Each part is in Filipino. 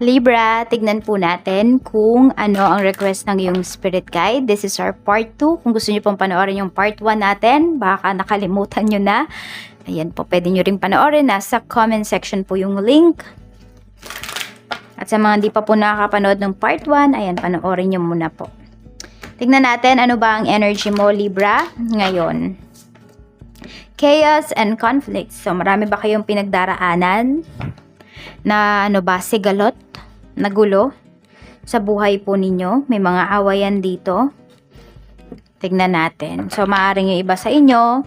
Libra, tignan po natin kung ano ang request ng iyong spirit guide. This is our part 2. Kung gusto niyo pong panoorin yung part 1 natin, baka nakalimutan nyo na. Ayan po, pwede nyo rin panoorin. Nasa comment section po yung link. At sa mga hindi pa po nakakapanood ng part 1, ayan, panoorin nyo muna po. Tignan natin ano ba ang energy mo, Libra, ngayon. Chaos and conflicts. So, marami ba kayong pinagdaraanan na ano ba, sigalot, nagulo sa buhay po ninyo? May mga awayan dito. Tignan natin. So, maaaring yung iba sa inyo,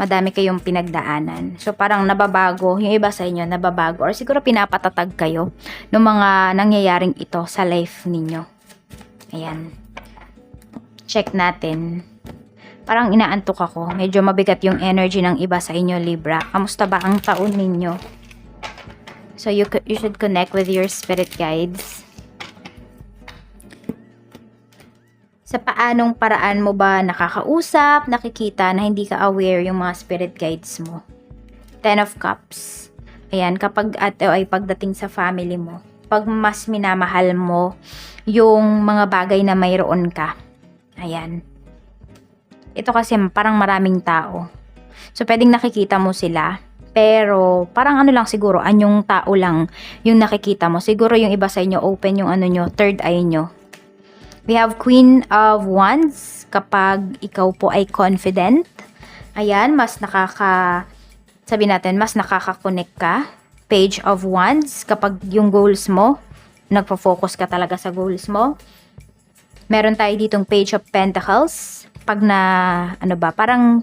madami kayong pinagdaanan. So, parang nababago, yung iba sa inyo, nababago. Or siguro pinapatatag kayo ng mga nangyayaring ito sa life ninyo. Ayan. Check natin. Parang inaantok ako. Medyo mabigat yung energy ng iba sa inyo, Libra. Kamusta ba ang taon ninyo? So, you, you should connect with your spirit guides. Sa paanong paraan mo ba nakakausap, nakikita na hindi ka aware yung mga spirit guides mo? Ten of Cups. Ayan, kapag at ay pagdating sa family mo, pag mas minamahal mo yung mga bagay na mayroon ka. Ayan. Ito kasi parang maraming tao. So, pwedeng nakikita mo sila. Pero, parang ano lang siguro, anyong tao lang yung nakikita mo. Siguro yung iba sa inyo, open yung ano nyo, third eye nyo. We have Queen of Wands. Kapag ikaw po ay confident, ayan, mas nakaka, sabi natin, mas nakaka-connect ka. Page of Wands, kapag yung goals mo, nagpo-focus ka talaga sa goals mo. Meron tayo ditong Page of Pentacles. Pag na, ano ba, parang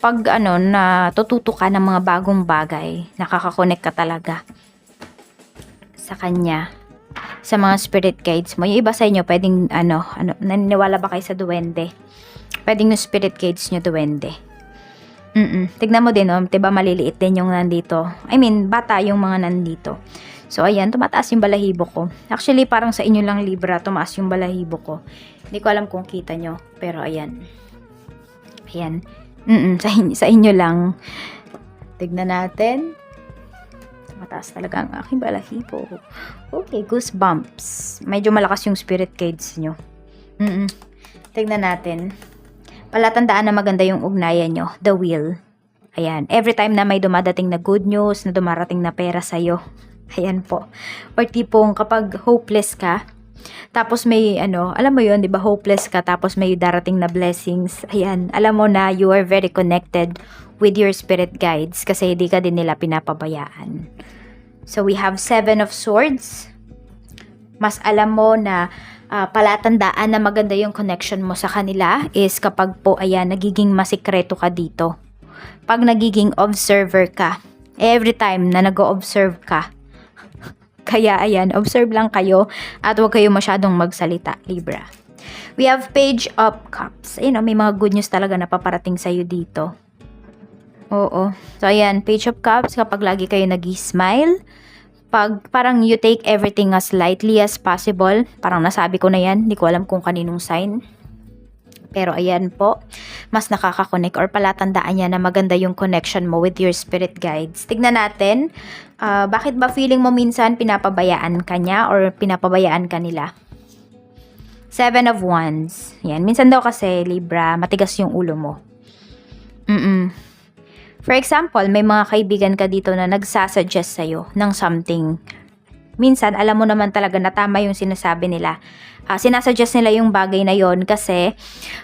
pag ano, na tututo ka ng mga bagong bagay, nakaka-connect ka talaga sa kanya sa mga spirit guides mo. Yung iba sa inyo, pwedeng, ano, ano, naniniwala ba kayo sa duwende? Pwedeng yung spirit guides nyo duwende. Mm Tignan mo din, oh, diba maliliit din yung nandito. I mean, bata yung mga nandito. So, ayan, tumataas yung balahibo ko. Actually, parang sa inyo lang Libra, tumaas yung balahibo ko. Hindi ko alam kung kita nyo, pero ayan. Ayan. Mm sa, inyo, sa inyo lang. Tignan natin. Mataas talaga ang aking balahibo. Okay, goosebumps. Medyo malakas yung spirit guides nyo. Mm Tignan natin. Palatandaan na maganda yung ugnayan nyo. The wheel. Ayan. Every time na may dumadating na good news, na dumarating na pera sa'yo. Ayan po. Or tipong kapag hopeless ka, tapos may ano, alam mo yun, 'di ba? Hopeless ka tapos may darating na blessings. Ayan, alam mo na you are very connected with your spirit guides kasi hindi ka din nila pinapabayaan. So we have Seven of Swords. Mas alam mo na ah, palatandaan na maganda yung connection mo sa kanila is kapag po ayan nagiging masikreto ka dito. Pag nagiging observer ka, every time na nag-observe ka, kaya ayan, observe lang kayo at huwag kayo masyadong magsalita, Libra. We have Page of Cups. Ayun, oh, may mga good news talaga na paparating sa'yo dito. Oo. So, ayan, Page of Cups, kapag lagi kayo nag-smile, pag parang you take everything as lightly as possible, parang nasabi ko na yan, hindi ko alam kung kaninong sign. Pero ayan po, mas nakaka-connect or palatandaan niya na maganda yung connection mo with your spirit guides. Tignan natin, ah, bakit ba feeling mo minsan pinapabayaan ka niya or pinapabayaan ka nila? Seven of Wands. Yan, minsan daw kasi, Libra, matigas yung ulo mo. Mm For example, may mga kaibigan ka dito na nagsasuggest sa'yo ng something. Minsan, alam mo naman talaga na tama yung sinasabi nila. Ah, sinasuggest nila yung bagay na yon kasi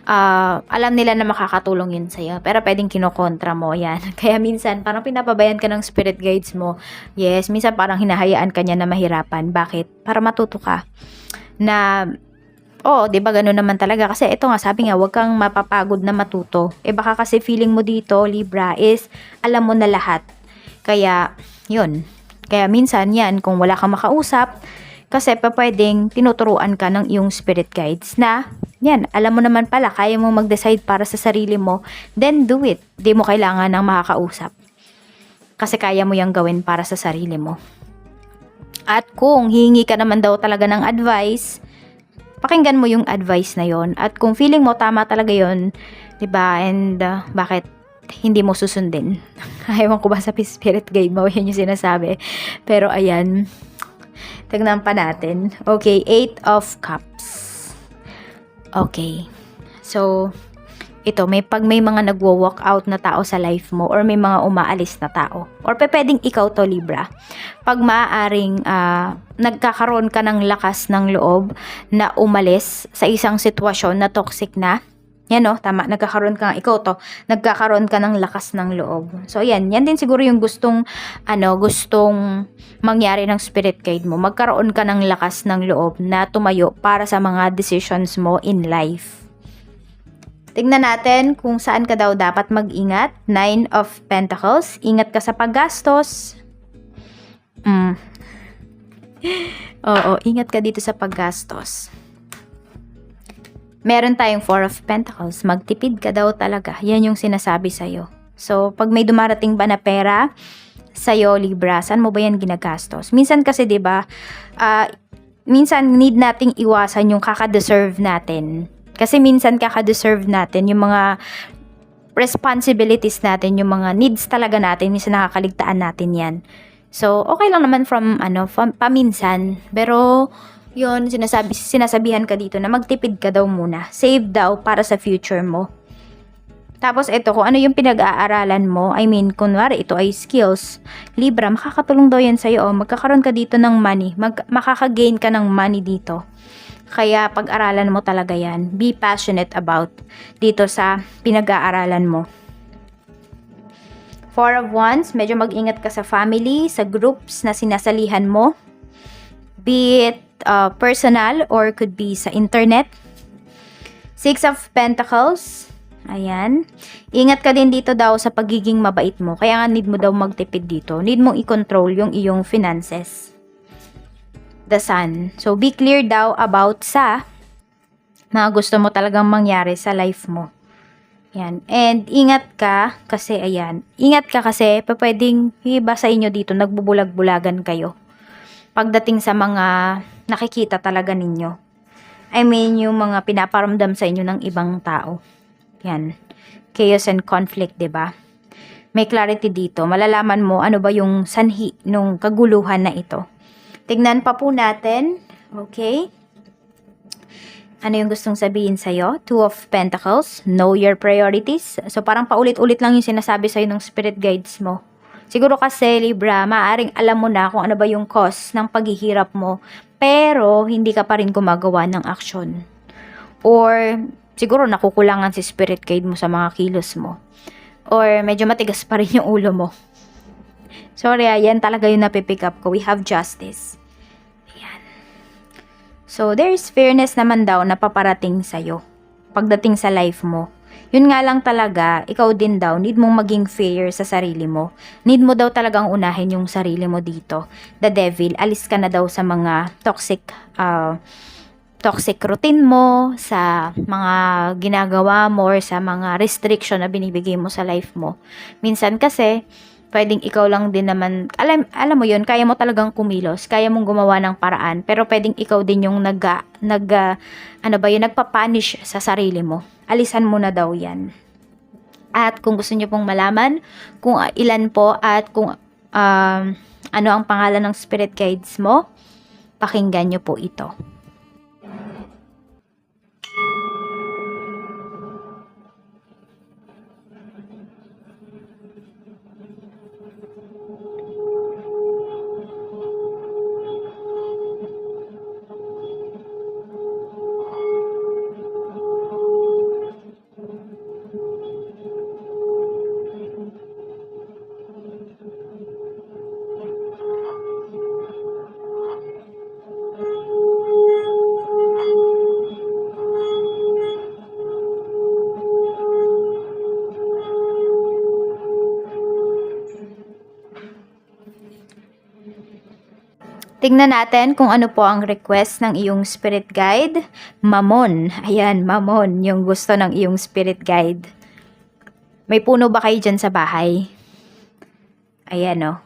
ah, alam nila na makakatulong yun sa'yo. Pero pwedeng kinokontra mo yan. Kaya minsan, parang pinapabayan ka ng spirit guides mo. Yes, minsan parang hinahayaan ka niya na mahirapan. Bakit? Para matuto ka na Oo, 'di ba gano'n naman talaga kasi ito nga sabi nga wag kang mapapagod na matuto. Eh baka kasi feeling mo dito Libra is alam mo na lahat. Kaya 'yun. Kaya minsan 'yan kung wala kang makausap kasi pa pwedeng tinuturuan ka ng iyong spirit guides na yan, alam mo naman pala, kaya mo mag-decide para sa sarili mo, then do it. Di mo kailangan ng makakausap. Kasi kaya mo yung gawin para sa sarili mo. At kung hihingi ka naman daw talaga ng advice, pakinggan mo yung advice na yon At kung feeling mo tama talaga yon 'di ba? And uh, bakit hindi mo susundin. Ewan ko ba sa spirit guide mo, yun yung sinasabi. Pero ayan, tignan pa natin. Okay, Eight of Cups. Okay. So, ito, may pag may mga nagwo-walk out na tao sa life mo or may mga umaalis na tao or pe pwedeng ikaw to Libra. Pag maaaring ah, nagkakaroon ka ng lakas ng loob na umalis sa isang sitwasyon na toxic na, yan no, tama, nagkakaroon ka nga, ikaw to, nagkakaroon ka ng lakas ng loob. So, yan, yan din siguro yung gustong, ano, gustong mangyari ng spirit guide mo. Magkaroon ka ng lakas ng loob na tumayo para sa mga decisions mo in life. Tingnan natin kung saan ka daw dapat mag-ingat. Nine of Pentacles. Ingat ka sa paggastos. Mm. Oo, ingat ka dito sa paggastos. Meron tayong Four of Pentacles. Magtipid ka daw talaga. Yan yung sinasabi sa'yo. So, pag may dumarating ba na pera sa'yo, Libra, saan mo ba yan ginagastos? Minsan kasi, di ba, ah, minsan need nating iwasan yung kakadeserve natin. Kasi minsan kakadeserve natin yung mga responsibilities natin, yung mga needs talaga natin, minsan nakakaligtaan natin yan. So, okay lang naman from, ano, from, paminsan. Pero, yun, sinasabi, sinasabihan ka dito na magtipid ka daw muna. Save daw para sa future mo. Tapos ito, kung ano yung pinag-aaralan mo, I mean, kunwari ito ay skills, Libra, makakatulong daw yan sa'yo. Oh, magkakaroon ka dito ng money. Mag, makakagain ka ng money dito. Kaya pag-aralan mo talaga yan. Be passionate about dito sa pinag-aaralan mo. Four of Wands, medyo mag-ingat ka sa family, sa groups na sinasalihan mo. Be it uh, personal or could be sa internet. Six of Pentacles, ayan. Ingat ka din dito daw sa pagiging mabait mo. Kaya nga need mo daw magtipid dito. Need mong i-control yung iyong finances. The Sun. So, be clear daw about sa mga gusto mo talagang mangyari sa life mo. Yan. And ingat ka kasi ayan. Ingat ka kasi pwedeng iba sa inyo dito nagbubulag-bulagan kayo. Pagdating sa mga nakikita talaga ninyo. I mean yung mga pinaparamdam sa inyo ng ibang tao. Yan. Chaos and conflict, ba? May clarity dito. Malalaman mo ano ba yung sanhi nung kaguluhan na ito. Tignan pa po natin. Okay? Ano yung gustong sabihin sa'yo? Two of Pentacles, know your priorities. So parang paulit-ulit lang yung sinasabi sa'yo ng spirit guides mo. Siguro kasi, Libra, maaring alam mo na kung ano ba yung cause ng paghihirap mo, pero hindi ka pa rin gumagawa ng action. Or siguro nakukulangan si spirit guide mo sa mga kilos mo. Or medyo matigas pa rin yung ulo mo. Sorry, ah, yan talaga yung napipick up ko. We have justice. Ayan. So, there is fairness naman daw na paparating sa'yo. Pagdating sa life mo. Yun nga lang talaga, ikaw din daw, need mong maging fair sa sarili mo. Need mo daw talagang unahin yung sarili mo dito. The devil, alis ka na daw sa mga toxic, uh, toxic routine mo, sa mga ginagawa mo, or sa mga restriction na binibigay mo sa life mo. Minsan kasi, pwedeng ikaw lang din naman, alam, alam mo yun, kaya mo talagang kumilos, kaya mong gumawa ng paraan, pero pwedeng ikaw din yung nag, nag ano ba yun, nagpapanish sa sarili mo. Alisan mo na daw yan. At kung gusto niyo pong malaman kung ilan po at kung um, ano ang pangalan ng spirit guides mo, pakinggan niyo po ito. Tingnan natin kung ano po ang request ng iyong spirit guide. Mamon. Ayan, mamon. Yung gusto ng iyong spirit guide. May puno ba kayo dyan sa bahay? Ayan o.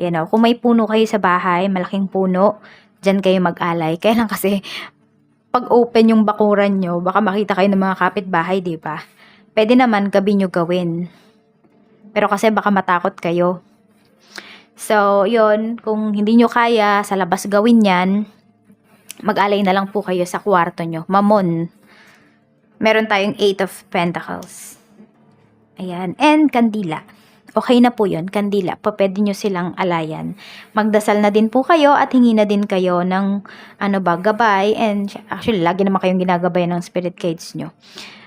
Ayan o. Kung may puno kayo sa bahay, malaking puno, dyan kayo mag-alay. Kaya lang kasi, pag open yung bakuran nyo, baka makita kayo ng mga kapitbahay, di ba? Pwede naman gabi nyo gawin. Pero kasi baka matakot kayo. So, yon kung hindi nyo kaya sa labas gawin yan, mag-alay na lang po kayo sa kwarto nyo. Mamon. Meron tayong Eight of Pentacles. Ayan. And kandila. Okay na po yun, kandila. Pa pwede nyo silang alayan. Magdasal na din po kayo at hingi na din kayo ng ano ba, gabay. And actually, lagi naman kayong ginagabay ng spirit guides nyo.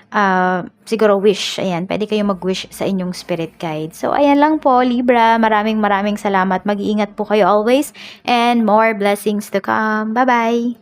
Ah, siguro wish. Ayan, pwede kayo mag-wish sa inyong spirit guide. So, ayan lang po, Libra. Maraming maraming salamat. Mag-iingat po kayo always. And more blessings to come. Bye-bye!